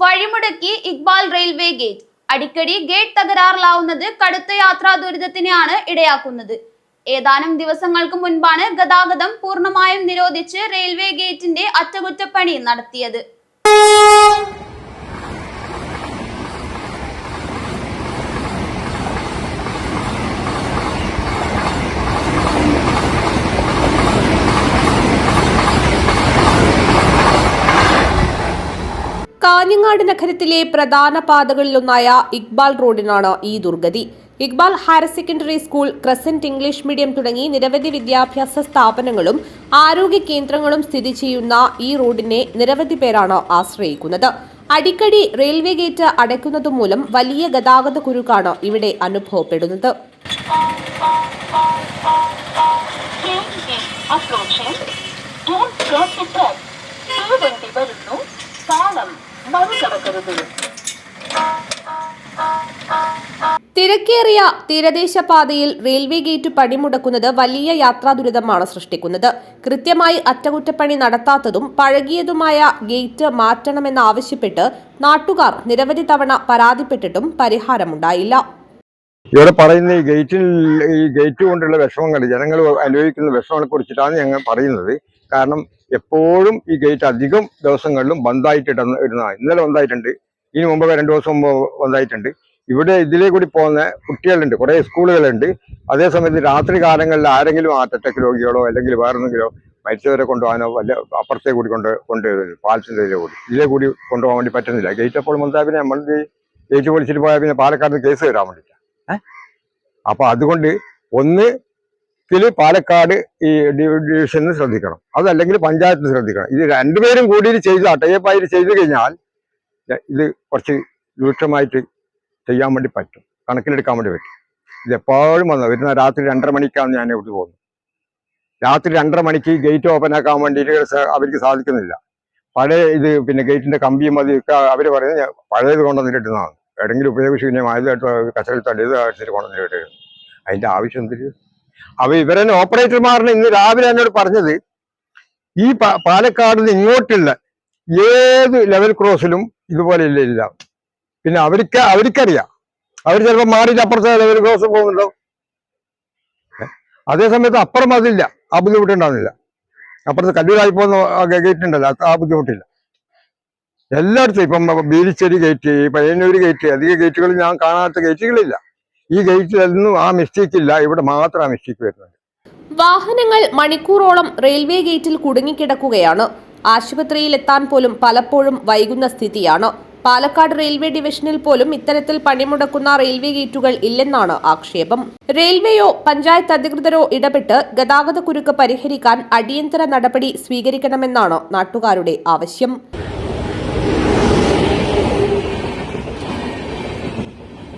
വഴിമുടക്കി Iqbal railway gate. അടിക്കടി gate തകരാറിലാവുന്നത് കടുത്ത യാത്രാ ദുരിതത്തിനെയാണ് ഇടയാക്കുന്നത്. ഏതാനും ദിവസങ്ങൾക്ക് മുൻപാണ് ഗതാഗതം പൂർണമായും നിരോധിച്ച് റെയിൽവേ ഗേറ്റിന്റെ അറ്റകുറ്റപ്പണി നടത്തിയത്. കാഞ്ഞങ്ങാട് നഗരത്തിലെ പ്രധാന പാതകളിലൊന്നായ ഇക്ബാൽ റോഡിനാണ് ഈ ദുർഗതി Iqbal higher secondary school crescent English medium തുടങ്ങി നിരവധി വിദ്യാഭ്യാസ സ്ഥാപനങ്ങളും ആരോഗ്യ കേന്ദ്രങ്ങളും സ്ഥിതി ചെയ്യുന്ന ഈ റോഡിനെ നിരവധി പേരാണ് ആശ്രയിക്കുന്നത് അടിക്കടി റെയിൽവേ ഗേറ്റ് അടയ്ക്കുന്നതുമൂലം വലിയ ഗതാഗത കുരുക്കാണ് ഇവിടെ അനുഭവപ്പെടുന്നത്. Don't cross the track. തിരക്കേറിയ തീരദേശ പാതയിൽ റെയിൽവേ ഗേറ്റ് പണിമുടക്കുന്നത് വലിയ യാത്രാ ദുരിതമാണ് സൃഷ്ടിക്കുന്നത്. കൃത്യമായി അറ്റകുറ്റപ്പണി നടത്താത്തതും പഴകിയതുമായ ഗേറ്റ് മാറ്റണമെന്നാവശ്യപ്പെട്ട് നാട്ടുകാർ നിരവധി തവണ പരാതിപ്പെട്ടിട്ടും പരിഹാരമുണ്ടായില്ല. ഇവിടെ പറയുന്ന ഈ ഗേറ്റിൽ ഈ ഗേറ്റ് കൊണ്ടുള്ള വിഷമങ്ങൾ ജനങ്ങൾ അനുഭവിക്കുന്ന വിഷമങ്ങളെ കുറിച്ചിട്ടാണ് ഞങ്ങൾ പറയുന്നത്. കാരണം എപ്പോഴും ഈ ഗേറ്റ് അധികം ദിവസങ്ങളിലും ബന്ധായിട്ട് ഇടുന്ന ഇടുന്നതാണ് ഇന്നലെ ബന്ധായിട്ടുണ്ട് ഇനി മുമ്പ് രണ്ട് ദിവസം മുമ്പ് ബന്ധായിട്ടുണ്ട്. ഇവിടെ ഇതിലേ കൂടി പോകുന്ന കുട്ടികളുണ്ട് കുറേ സ്കൂളുകളുണ്ട്. അതേസമയത്ത് രാത്രി കാലങ്ങളിൽ ആരെങ്കിലും ഹാർട്ട് അറ്റാക്ക് രോഗികളോ അല്ലെങ്കിൽ വേറെന്തെങ്കിലോ മരിച്ചവരെ കൊണ്ടുപോകാനോ വല്ല അപ്പുറത്തെ കൂടി കൊണ്ട് കൊണ്ടുവരുന്നു പാലത്തിന്റെ കൂടി ഇതിലേ കൂടി കൊണ്ടുപോകാൻ വേണ്ടി പറ്റുന്നില്ല. ഗേറ്റ് അപ്പോൾ പിന്നെ നമ്മൾ ഗേറ്റ് പൊളിച്ചിട്ട് പോയാൽ പിന്നെ പാലക്കാട് കേസ് വരാൻ വേണ്ടിയിട്ട് അപ്പൊ അതുകൊണ്ട് ഒന്ന് പാലക്കാട് ഈ ഡിവിഷനിൽ ശ്രദ്ധിക്കണം. അതല്ലെങ്കിൽ പഞ്ചായത്തിന് ശ്രദ്ധിക്കണം. ഇത് രണ്ടുപേരും കൂടി ചെയ്ത് അട്ടയപ്പായി ചെയ്തു കഴിഞ്ഞാൽ ഇത് കുറച്ച് രൂക്ഷമായിട്ട് ചെയ്യാൻ വേണ്ടി പറ്റും. കണക്കിലെടുക്കാൻ വേണ്ടി പറ്റും. ഇത് എപ്പോഴും വന്നു വരുന്ന രാത്രി രണ്ടര മണിക്കാണ് ഞാൻ ഇവിടെ പോകുന്നത്. രാത്രി രണ്ടര മണിക്ക് ഗേറ്റ് ഓപ്പൺ ആക്കാൻ വേണ്ടിയിട്ട് അവർക്ക് സാധിക്കുന്നില്ല. പഴയ ഇത് പിന്നെ ഗേറ്റിന്റെ കമ്പിയും മതിയൊക്കെ അവർ പറയുന്നത് പഴയത് കൊണ്ടുവന്നിട്ടുന്നതാണ് എവിടെങ്കിലും കച്ചറിൽ കച്ചറയിൽ തള്ളിയത് അടിച്ചിട്ട് കൊണ്ടുവന്നിട്ട് അതിന്റെ ആവശ്യം എന്തിന്? അപ്പോൾ ഇവരെന്നെ ഓപ്പറേറ്റർമാരനെ ഇന്ന് രാവിലെ എന്നോട് പറഞ്ഞത് ഈ പാലക്കാട് നിന്ന് ഇങ്ങോട്ടുള്ള ഏത് ലെവൽ ക്രോസിലും ഇതുപോലെ ഇല്ല ഇല്ല പിന്നെ അവർക്ക് അവർക്കറിയാം. അവർ ചിലപ്പോൾ മാറിയിട്ട് അപ്പുറത്തെ ലെവൽ ക്രോസ് പോകുന്നുണ്ടോ? അതേസമയത്ത് അതേ സമയത്ത് അപ്പുറം അതില്ല. ആ ബുദ്ധിമുട്ടുണ്ടാകുന്നില്ല അപ്പുറത്ത് കല്ലൂരായി പോകുന്ന ഗേറ്റ് ഉണ്ടല്ലോ ആ ബുദ്ധിമുട്ടില്ല. എല്ലായിടത്തും ഇപ്പം ബീരിച്ചേരി ഗേറ്റ് പയ്യന്നൂർ ഗേറ്റ് അധിക ഗേറ്റുകൾ ഞാൻ കാണാത്ത ഗേറ്റുകളില്ല ഈ ഗേറ്റിലൊന്നും ആ മിസ്റ്റേക്ക് ഇല്ല. ഇവിടെ മാത്രം ആ മിസ്റ്റേക്ക് വരുന്നുണ്ട് വാഹനങ്ങൾ മണിക്കൂറോളം റെയിൽവേ ഗേറ്റിൽ കുടുങ്ങിക്കിടക്കുകയാണ്. ആശുപത്രിയിൽ എത്താൻ പോലും പലപ്പോഴും വൈകുന്ന സ്ഥിതിയാണ്. പാലക്കാട് റെയിൽവേ ഡിവിഷനിൽ പോലും ഇത്തരത്തിൽ പണിമുടക്കുന്ന റെയിൽവേ ഗേറ്റുകൾ ഇല്ലെന്നാണ് ആക്ഷേപം. റെയിൽവേയോ പഞ്ചായത്ത് അധികൃതരോ ഇടപെട്ട് ഗതാഗത കുരുക്ക് പരിഹരിക്കാൻ അടിയന്തര നടപടി സ്വീകരിക്കണമെന്നാണ് നാട്ടുകാരുടെ ആവശ്യം.